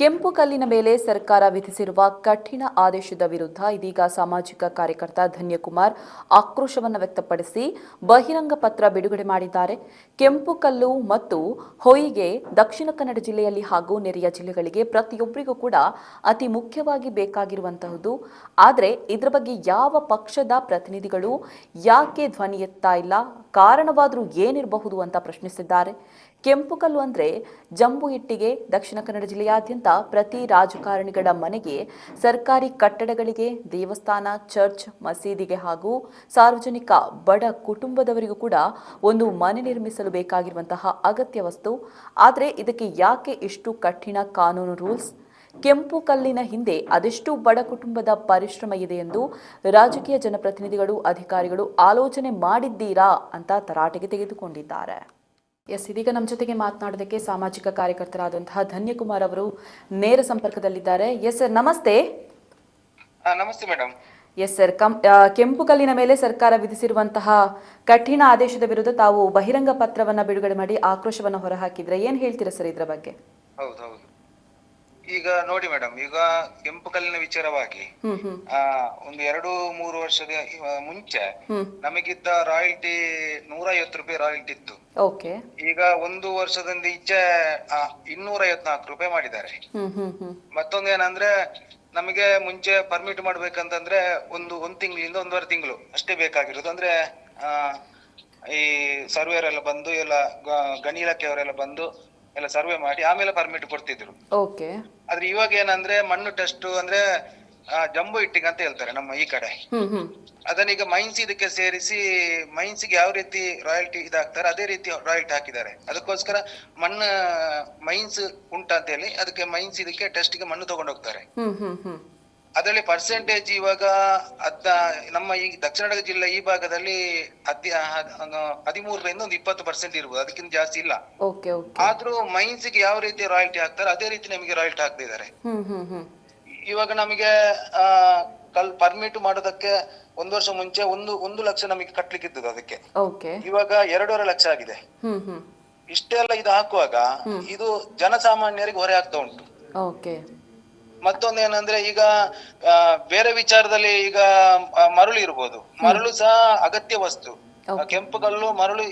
ಕೆಂಪು ಕಲ್ಲಿನ ಮೇಲೆ ಸರ್ಕಾರ ವಿಧಿಸಿರುವ ಕಠಿಣ ಆದೇಶದ ವಿರುದ್ಧ ಇದೀಗ ಸಾಮಾಜಿಕ ಕಾರ್ಯಕರ್ತ ಧನ್ಯಕುಮಾರ್ ಆಕ್ರೋಶವನ್ನು ವ್ಯಕ್ತಪಡಿಸಿ ಬಹಿರಂಗ ಪತ್ರ ಬಿಡುಗಡೆ ಮಾಡಿದ್ದಾರೆ. ಕೆಂಪು ಕಲ್ಲು ಮತ್ತು ಹೊಯ್ಗೆ ದಕ್ಷಿಣ ಕನ್ನಡ ಜಿಲ್ಲೆಯಲ್ಲಿ ಹಾಗೂ ನೆರೆಯ ಜಿಲ್ಲೆಗಳಿಗೆ ಪ್ರತಿಯೊಬ್ಬರಿಗೂ ಕೂಡ ಅತಿ ಮುಖ್ಯವಾಗಿ ಬೇಕಾಗಿರುವಂತಹದ್ದು ಆದರೆ ಇದರ ಬಗ್ಗೆ ಯಾವ ಪಕ್ಷದ ಪ್ರತಿನಿಧಿಗಳು ಯಾಕೆ ಧ್ವನಿ ಎತ್ತಾ ಇಲ್ಲ, ಕಾರಣವಾದರೂ ಏನಿರಬಹುದು ಅಂತ ಪ್ರಶ್ನಿಸಿದ್ದಾರೆ. ಕೆಂಪು ಅಂದರೆ ಅಂದ್ರೆ ಜಂಬು ಇಟ್ಟಿಗೆ ದಕ್ಷಿಣ ಕನ್ನಡ ಜಿಲ್ಲೆಯಾದ್ಯಂತ ಪ್ರತಿ ರಾಜಕಾರಣಿಗಳ ಮನೆಗೆ ಸರ್ಕಾರಿ ಕಟ್ಟಡಗಳಿಗೆ ದೇವಸ್ಥಾನ, ಚರ್ಚ್, ಮಸೀದಿಗೆ ಹಾಗೂ ಸಾರ್ವಜನಿಕ ಬಡ ಕುಟುಂಬದವರಿಗೂ ಕೂಡ ಒಂದು ಮನೆ ನಿರ್ಮಿಸಲು ಬೇಕಾಗಿರುವಂತಹ ಅಗತ್ಯ ವಸ್ತು. ಆದರೆ ಇದಕ್ಕೆ ಯಾಕೆ ಇಷ್ಟು ಕಠಿಣ ಕಾನೂನು ರೂಲ್ಸ್? ಕೆಂಪು ಕಲ್ಲಿನ ಹಿಂದೆ ಅದೆಷ್ಟು ಬಡ ಕುಟುಂಬದ ಪರಿಶ್ರಮ ಇದೆ ಎಂದು ರಾಜಕೀಯ ಜನಪ್ರತಿನಿಧಿಗಳು, ಅಧಿಕಾರಿಗಳು ಆಲೋಚನೆ ಮಾಡಿದ್ದೀರಾ ಅಂತ ತರಾಟೆಗೆ ತೆಗೆದುಕೊಂಡಿದ್ದಾರೆ. ಎಸ್ ಇದೀಗ ನಮ್ಮ ಜೊತೆಗೆ ಮಾತನಾಡೋದಕ್ಕೆ ಸಾಮಾಜಿಕ ಕಾರ್ಯಕರ್ತರಾದಂತಹ ಧನ್ಯಕುಮಾರ್ ಅವರು ನೇರ ಸಂಪರ್ಕದಲ್ಲಿದ್ದಾರೆ. ಎಸ್ ಸರ್ ನಮಸ್ತೆ. ನಮಸ್ತೆ ಮೇಡಮ್. ಎಸ್ ಸರ್ ಕಂ ಕೆಂಪು ಕಲ್ಲಿನ ಮೇಲೆ ಸರ್ಕಾರ ವಿಧಿಸಿರುವಂತಹ ಕಠಿಣ ಆದೇಶದ ವಿರುದ್ಧ ತಾವು ಬಹಿರಂಗ ಪತ್ರವನ್ನ ಬಿಡುಗಡೆ ಮಾಡಿ ಆಕ್ರೋಶವನ್ನ ಹೊರಹಾಕಿದ್ರೆ ಏನ್ ಹೇಳ್ತೀರಾ ಸರ್ ಇದರ ಬಗ್ಗೆ? ಹೌದು ಹೌದು. ಈಗ ನೋಡಿ ಮೇಡಮ್ ಈಗ ಕೆಂಪು ಕಲ್ಲಿನ ವಿಚಾರವಾಗಿ ಆ ಒಂದು ಎರಡು ಮೂರು ವರ್ಷದ ಮುಂಚೆ ನಮಗಿದ್ದ ರಾಯಲ್ಟಿ ನೂರ ಐವತ್ತು ರೂಪಾಯಿ ರಾಯಲ್ಟಿ ಇತ್ತು. ಓಕೆ. ಈಗ ಒಂದು ವರ್ಷದಿಂದ ಈಚೆ ಇನ್ನೂರ ಐವತ್ನಾಲ್ಕು ರೂಪಾಯಿ ಮಾಡಿದ್ದಾರೆ. ಮತ್ತೊಂದು ಏನಂದ್ರೆ ನಮಗೆ ಮುಂಚೆ ಪರ್ಮಿಟ್ ಮಾಡ್ಬೇಕಂತಂದ್ರೆ ಒಂದು ಒಂದ್ ತಿಂಗಳಿಂದ ಒಂದೂವರೆ ತಿಂಗಳು ಅಷ್ಟೇ ಬೇಕಾಗಿರೋದು. ಅಂದ್ರೆ ಆ ಈ ಸರ್ವೇರ್ ಎಲ್ಲ ಬಂದು ಎಲ್ಲ ಗಣಿ ಇಲಾಖೆಯವರೆಲ್ಲ ಬಂದು ಎಲ್ಲ ಸರ್ವೆ ಮಾಡಿ ಆಮೇಲೆ ಪರ್ಮಿಟ್ ಕೊಡ್ತಿದ್ರು. ಓಕೆ ಆದ್ರೆ ಇವಾಗ ಏನಂದ್ರೆ ಮಣ್ಣು ಟೆಸ್ಟ್ ಅಂದ್ರೆ ಆ, ಜಂಬು ಇಟ್ಟಿಗ್ ಅಂತ ಹೇಳ್ತಾರೆ ನಮ್ಮ ಈ ಕಡೆ. ಅದನ್ನ ಈಗ ಅದನ್ನೀಗ ಮೈನ್ಸ್ ಇದಕ್ಕೆ ಸೇರಿಸಿ ಮೈನ್ಸ್ಗೆ ಯಾವ ರೀತಿ ರಾಯಲ್ಟಿ ಇದಾಗ್ತಾರೆ ಅದೇ ರೀತಿ ರಾಯಲ್ಟಿ ಹಾಕಿದ್ದಾರೆ. ಅದಕ್ಕೋಸ್ಕರ ಮಣ್ಣು ಮೈನ್ಸ್ ಉಂಟಂತ ಅಂತ ಹೇಳಿ ಅದಕ್ಕೆ ಮೈನ್ಸ್ ಇದಕ್ಕೆ ಟೆಸ್ಟ್ಗೆ ಮಣ್ಣು ತಗೊಂಡು ಹೋಗ್ತಾರೆ ಹ್ಮ್ ಹ್ಮ್ ಹ್ಮ್. ಅದರಲ್ಲಿ ಪರ್ಸೆಂಟೇಜ್ ಇವಾಗ ಅದ್ನ ನಮ್ಮ ಈ ದಕ್ಷಿಣ ಕನ್ನಡ ಜಿಲ್ಲೆ ಈ ಭಾಗದಲ್ಲಿ ಹದಿ ಹದಿಮೂರರಿಂದ ಒಂದು ಇಪ್ಪತ್ತು ಪರ್ಸೆಂಟ್ ಇರ್ಬೋದು. ಅದಕ್ಕಿಂತ ಜಾಸ್ತಿ ಇಲ್ಲ. ಓಕೆ ಓಕೆ ಆದ್ರೂ ಮೈನ್ಸ್ಗೆ ಯಾವ ರೀತಿ ರಾಯಲ್ಟಿ ಹಾಕ್ತಾರೆ ಅದೇ ರೀತಿ ನಮಗೆ ರಾಯಲ್ಟಿ ಹಾಕ್ತಿದ್ದಾರೆ ಹ್ಮ್ ಹ್ಮ್ ಹ್ಮ್. ಇವಾಗ ನಮಗೆ ಕಲ್ ಪರ್ಮಿಟ್ ಮಾಡೋದಕ್ಕೆ ಒಂದು ವರ್ಷ ಮುಂಚೆ ಒಂದು ಒಂದು ಲಕ್ಷ ನಮಗೆ ಕಟ್ಲಿಕ್ಕೆ ಇದ್ದದ ಅದಕ್ಕೆ. ಓಕೆ ಇವಾಗ ಎರಡೂವರೆ ಲಕ್ಷ ಆಗಿದೆ. ಹ್ಮ್ ಹ್ಮ್. ಇಷ್ಟೆಲ್ಲ ಇದು ಹಾಕುವಾಗ ಇದು ಜನಸಾಮಾನ್ಯರಿಗೆ ಹೊರೆ ಆಗ್ತಾ ಉಂಟು. ಓಕೆ ಮತ್ತೊಂದು ಏನಂದ್ರೆ ಈಗ ಬೇರೆ ವಿಚಾರದಲ್ಲಿ ಈಗ ಮರಳು ಇರ್ಬೋದು. ಮರಳು ಸಹ ಅಗತ್ಯ ವಸ್ತು. ಕೆಂಪು ಕಲ್ಲು ಮರಳು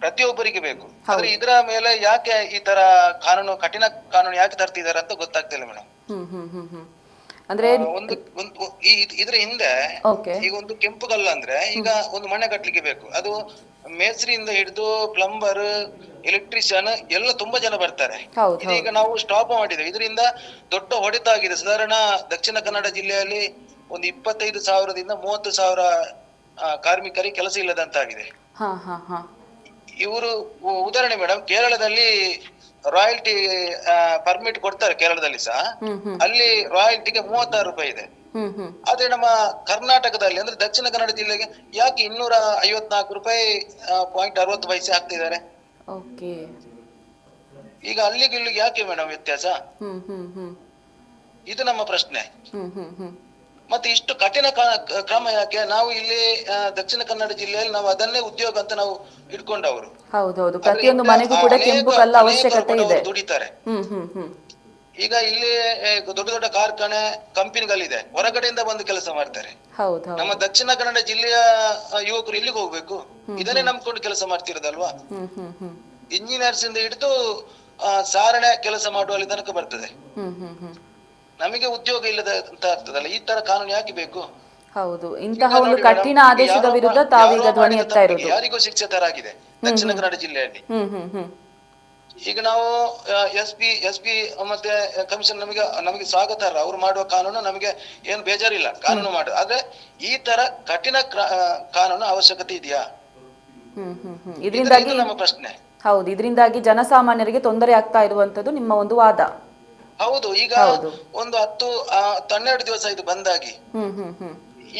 ಪ್ರತಿಯೊಬ್ಬರಿಗೆ ಬೇಕು. ಆದ್ರೆ ಇದರ ಮೇಲೆ ಯಾಕೆ ಈ ತರ ಕಾನೂನು ಕಠಿಣ ಕಾನೂನು ಯಾಕೆ ತರ್ತಿದ್ದಾರೆ ಅಂತ ಗೊತ್ತಾಗ್ತಿಲ್ಲ ಮೇಡಮ್ ಅಂದ್ರೆ ಒಂದು ಒಂದು ಈ ಇದ್ರ ಹಿಂದೆ ಈಗ ಒಂದು ಕೆಂಪು ಕಲ್ಲು ಅಂದ್ರೆ ಈಗ ಒಂದು ಮನೆ ಕಟ್ಲಿಕ್ಕೆ ಬೇಕು. ಅದು ಮೇಸ್ತ್ರಿಯಿಂದ ಹಿಡಿದು ಪ್ಲಂಬರ್ ಎಲೆಕ್ಟ್ರಿಷಿಯನ್ ಎಲ್ಲ ತುಂಬಾ ಜನ ಬರ್ತಾರೆ. ಹೌದು ಇದೀಗ ನಾವು ಸ್ಟಾಪ್ ಮಾಡಿದ್ದೇವೆ. ಇದರಿಂದ ದೊಡ್ಡ ಹೊಡೆತ ಆಗಿದೆ ಸಾಧಾರಣ ದಕ್ಷಿಣ ಕನ್ನಡ ಜಿಲ್ಲೆಯಲ್ಲಿ ಒಂದು ಇಪ್ಪತ್ತೈದು ಸಾವಿರದಿಂದ ಮೂವತ್ತು ಸಾವಿರ ಆ, ಕಾರ್ಮಿಕರಿಗೆ ಕೆಲಸ ಇಲ್ಲದಂತಾಗಿದೆ. ಹಾ ಹಾ ಹಾ. ಇವರು ಉದಾಹರಣೆ ಮೇಡಮ್ ಕೇರಳದಲ್ಲಿ ರಾಯಲ್ಟಿ ಪರ್ಮಿಟ್ ಕೊಡ್ತಾರೆ ಕೇರಳದಲ್ಲಿ ಸಹ. ಅಲ್ಲಿ ರಾಯಲ್ಟಿಗೆ ಮೂವತ್ತಾರು ರೂಪಾಯಿ ಇದೆ. ಆದ್ರೆ ನಮ್ಮ ಕರ್ನಾಟಕದಲ್ಲಿ ಅಂದ್ರೆ ದಕ್ಷಿಣ ಕನ್ನಡ ಜಿಲ್ಲೆಗೆ ಯಾಕೆ ಇನ್ನೂರ ಐವತ್ನಾಲ್ಕು ರೂಪಾಯಿ ಪಾಯಿಂಟ್ ಅರವತ್ತು ಪೈಸೆ ಹಾಕ್ತಿದ್ದಾರೆ ಈಗ ಅಲ್ಲಿಗೆ ಇಲ್ಲಿಗೆ ಯಾಕೆ ಮೇಡಮ್ ವ್ಯತ್ಯಾಸ? ಇದು ನಮ್ಮ ಪ್ರಶ್ನೆ. ಮತ್ತೆ ಇಷ್ಟು ಕಠಿಣ ಕ- ಕ್ರಮ ಯಾಕೆ? ನಾವು ಇಲ್ಲಿ ದಕ್ಷಿಣ ಕನ್ನಡ ಜಿಲ್ಲೆಯಲ್ಲಿ ನಾವು ಅದನ್ನೇ ಉದ್ಯೋಗ ಅಂತ ನಾವು ಇಟ್ಕೊಂಡವರು. ಹೌದೌದು. ಪ್ರತಿಯೊಂದು ಮನೆಗೂ ಕೂಡ ಕೆಂಪು ಕಲ್ಲು ಅವಶ್ಯಕತೆ ಇದೆ. ದುಡಿತಾರೆ. ಈಗ ಇಲ್ಲಿ ದೊಡ್ಡ ದೊಡ್ಡ ಕಾರ್ಖಾನೆ ಕಂಪನಿಗಳಿದೆ. ಹೊರಗಡೆಯಿಂದ ಬಂದು ಕೆಲಸ ಮಾಡ್ತಾರೆ. ನಮ್ಮ ದಕ್ಷಿಣ ಕನ್ನಡ ಜಿಲ್ಲೆಯ ಯುವಕರು ಇಲ್ಲಿಗೆ ಹೋಗ್ಬೇಕು? ಇದನ್ನೇ ನಂಬ್ಕೊಂಡು ಕೆಲಸ ಮಾಡ್ತಿರೋದಲ್ವಾ? ಇಂಜಿನಿಯರ್ಸ್ ಇಂದ ಹಿಡಿದು ಸಾರಣೆ ಕೆಲಸ ಮಾಡುವಲ್ಲಿ ತನಕ ಬರ್ತದೆ. ನಮಗೆ ಉದ್ಯೋಗ ಇಲ್ಲದ ಅಂತ ಆಗ್ತದಲ್ಲ ಈ ತರ ಕಾನೂನು ಯಾಕೆ ಬೇಕು? ಹೌದು. ಇಂತಹ ಒಂದು ಕಠಿಣ ಆದೇಶದ ವಿರುದ್ಧ ತಾವೀಗ ಧ್ವನಿ ಮಾಡಿದ ಎತ್ತಾ ಇರೋದು. ಯಾರಿಗೂ ಶಿಕ್ಷೆ ತರಾಗಿದೆ ದಕ್ಷಿಣ ಕನ್ನಡ ಜಿಲ್ಲೆಯಲ್ಲಿ. ಈಗ ನಾವು ಎಸ್ ಪಿ ಎಸ್ ಪಿ ಮತ್ತೆ ಕಮಿಷನ್ ನಮಗೆ ನಮಗೆ ಸ್ವಾಗತ ಅವ್ರು ಮಾಡುವ ಕಾನೂನು ನಮಗೆ ಏನು ಬೇಜಾರಿಲ್ಲ ಕಾನೂನು ಮಾಡು. ಆದ್ರೆ ಈ ತರ ಕಠಿಣ ಕಾನೂನು ಅವಶ್ಯಕತೆ ಇದೆಯಾ? ಇದರಿಂದಾಗಿ ನಮ್ಮ ಪ್ರಶ್ನೆ. ಹೌದು ಇದರಿಂದಾಗಿ ಜನಸಾಮಾನ್ಯರಿಗೆ ತೊಂದರೆ ಆಗ್ತಾ ಇರುವಂತದ್ದು ನಿಮ್ಮ ಒಂದು ವಾದ. ಹೌದು ಈಗ ಒಂದು ಹತ್ತು ಹನ್ನೆರಡು ದಿವಸ ಇದು ಬಂದಾಗಿ.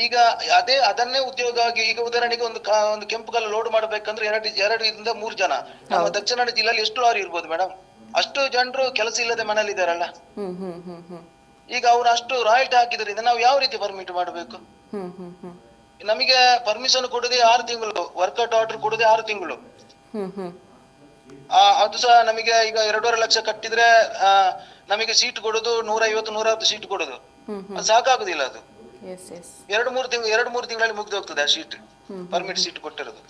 ಈಗ ಅದೇ ಅದನ್ನೇ ಉದ್ಯೋಗ ಆಗಿ ಈಗ ಉದಾಹರಣೆಗೆ ಒಂದು ಒಂದು ಕೆಂಪು ಕಲ್ಲು ಲೋಡ್ ಮಾಡ್ಬೇಕಂದ್ರೆ ಎರಡು ಎರಡರಿಂದ ಮೂರು ಜನ. ನಮ್ಮ ದಕ್ಷಿಣ ಕನ್ನಡ ಜಿಲ್ಲೆಯಲ್ಲಿ ಎಷ್ಟು ಲಾರಿ ಇರ್ಬೋದು ಮೇಡಮ್ ಅಷ್ಟು ಜನರು ಕೆಲಸ ಇಲ್ಲದೆ ಮನೇಲಿ ಇದಾರಲ್ಲ ಈಗ ಅವ್ರು ಅಷ್ಟು ರಾಯಲ್ಟಿ ಹಾಕಿದ್ರಿಂದ ನಾವು ಯಾವ ರೀತಿ ಪರ್ಮಿಟ್ ಮಾಡಬೇಕು? ನಮಗೆ ಪರ್ಮಿಷನ್ ಕೊಡದೆ ಆರು ತಿಂಗಳು ವರ್ಕೌಟ್ ಆರ್ಡರ್ ಕೊಡದೆ ಆರು ತಿಂಗಳು. ಅದು ಸಹ ನಮಗೆ ಈಗ ಎರಡೂವರೆ ಲಕ್ಷ ಕಟ್ಟಿದ್ರೆ ಆ, ನಮಗೆ ಸೀಟ್ ಕೊಡುದು ನೂರ ಐವತ್ತು ನೂರ ಹತ್ತು ಸೀಟ್ ಕೊಡುದು ಅದು ಸಾಕಾಗುದಿಲ್ಲ ಅದು. ಎಸ್ ಎಸ್ ಎರಡು ಮೂರು ತಿಂಗಳು ಎರಡು ಮೂರು ತಿಂಗಳಲ್ಲಿ ಮುಗ್ದು ಹೋಗ್ತದೆ ಆ ಸೀಟ್ ಪರ್ಮಿಟ್ ಸೀಟ್ ಕೊಟ್ಟಿರೋದು.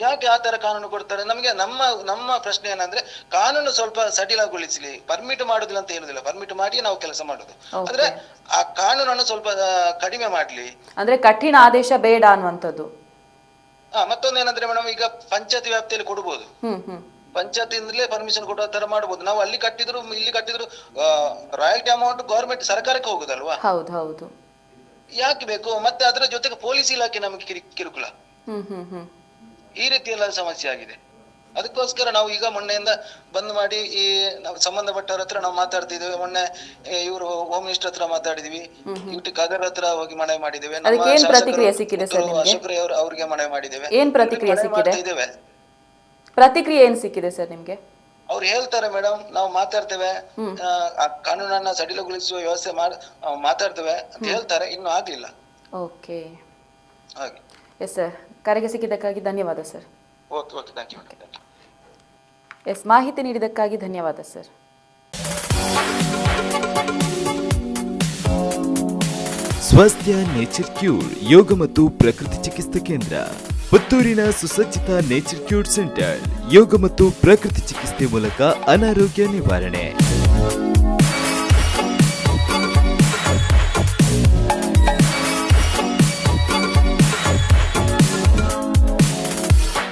ಯಾಕೆ ಆ ತರ ಕಾನೂನು ಕೊಡ್ತಾರೆ? ನಮಗೆ ನಮ್ಮ ನಮ್ಮ ಪ್ರಶ್ನೆ ಏನಂದ್ರೆ ಕಾನೂನು ಸ್ವಲ್ಪ ಸಡಿಲಗೊಳಿಸಲಿ. ಪರ್ಮಿಟ್ ಮಾಡುದಿಲ್ಲ ಅಂತ ಹೇಳುದಿಲ್ಲ. ಪರ್ಮಿಟ್ ಮಾಡಿ ನಾವು ಕೆಲಸ ಮಾಡುದು. ಅಂದ್ರೆ ಆ ಕಾನೂನನ್ನು ಸ್ವಲ್ಪ ಆ, ಕಡಿಮೆ ಮಾಡ್ಲಿ. ಅಂದ್ರೆ ಕಠಿಣ ಆದೇಶ ಬೇಡ ಅನ್ನುವಂಥದ್ದು. ಆ ಮತ್ತೊಂದೇನಂದ್ರೆ ಮೇಡಮ್ ಈಗ ಪಂಚಾಯತ್ ವ್ಯಾಪ್ತಿಯಲ್ಲಿ ಕೊಡ್ಬೋದು. ಪಂಚಾಯತ್ ಪಂಚಾಯತಿಂದಲೇ ಪರ್ಮಿಷನ್ ಕೊಡೋ ತರ ಮಾಡಬಹುದು ನಾವು ಅಲ್ಲಿ ಕಟ್ಟಿದ್ರು ಇಲ್ಲಿ ಕಟ್ಟಿದ್ರು ರಾಯಲ್ಟಿ ಅಮೌಂಟ್ ಗೌರ್ಮೆಂಟ್ ಸರ್ಕಾರಕ್ಕೆ ಹೋಗುದಲ್ವಾ? ಹೌದು ಹೌದು. ಯಾಕೆ ಬೇಕು? ಮತ್ತೆ ಅದರ ಜೊತೆಗೆ ಪೊಲೀಸ್ ಇಲಾಖೆ ನಮಗೆ ಕಿರಿ ಕಿರುಕುಳ. ಈ ರೀತಿ ಎಲ್ಲ ಸಮಸ್ಯೆ ಆಗಿದೆ. ಅದಕ್ಕೋಸ್ಕರ ನಾವು ಈಗ ಮೊನ್ನೆಯಿಂದ ಬಂದ್ ಮಾಡಿ ಈ ಸಂಬಂಧಪಟ್ಟವ್ರ ಹತ್ರ ನಾವು ಮಾತಾಡ್ತಿದ್ದೇವೆ. ಮೊನ್ನೆ ಇವರು ಹೋಮ್ ಮಿನಿಸ್ಟರ್ ಹತ್ರ ಮಾತಾಡಿದ್ವಿ. ಇಟ್ಟು ಖಾದರ್ ಹತ್ರ ಹೋಗಿ ಮನವಿ ಮಾಡಿದ್ದೇವೆ. ನಮ್ಮ ಅದಕ್ಕೆ ಏನ್ ಪ್ರತಿಕ್ರಿಯೆ ಸಿಕ್ಕಿದೆ ಸರ್ ಪುತ್ತೂರು ಅಶೋಕ್ ಅವರು ಅವ್ರಿಗೆ ಮನವಿ ಮಾಡಿದ್ದೇವೆ. ಏನ್ ಪ್ರತಿಕ್ರಿಯೆ ಸಿಕ್ಕಿದೆ? ಪ್ರತಿಕ್ರಿಯೆ ಏನ್ ಸಿಕ್ಕಿದೆ ಸರ್ ನಿಮ್ಗೆ? ಅವ್ರು ಹೇಳ್ತಾರೆ ಮೇಡಮ್ ನಾವು ಮಾತಾಡ್ತೇವೆ. ಆ, ಕಾನೂನನ್ನ ಸಡಿಲಗೊಳಿಸುವ ವ್ಯವಸ್ಥೆ ಮಾಡ್ ಮಾತಾಡ್ತೇವೆ ಅಂತ ಹೇಳ್ತಾರೆ. ಇನ್ನು ಆಗ್ಲಿಲ್ಲ. ಓಕೆ. ಹಾಗೆ. Yes sir. ಕರೆಗೆ ಸಿಕ್ಕಿದ್ದಕ್ಕಾಗಿ ಧನ್ಯವಾದ sir. Okay okay. Thank you thank you. Yes, ಮಾಹಿತಿ ನೀಡಿದ್ದಕ್ಕಾಗಿ ಧನ್ಯವಾದ, ಸರ್. ಸ್ವಾಸ್ಥ್ಯ, ನೇಚರ್ ಕ್ಯೂರ್, ಯೋಗ ಮತ್ತು ಪ್ರಕೃತಿ ಚಿಕಿತ್ಸಾ ಕೇಂದ್ರ, ಪುತ್ತೂರಿನ ಸುಸಜ್ಜಿತ ನೇಚರ್ ಕ್ಯೂರ್ ಸೆಂಟರ್, ಯೋಗ ಮತ್ತು ಪ್ರಕೃತಿ ಚಿಕಿತ್ಸೆ ಮೂಲಕ ಅನಾರೋಗ್ಯ ನಿವಾರಣೆ.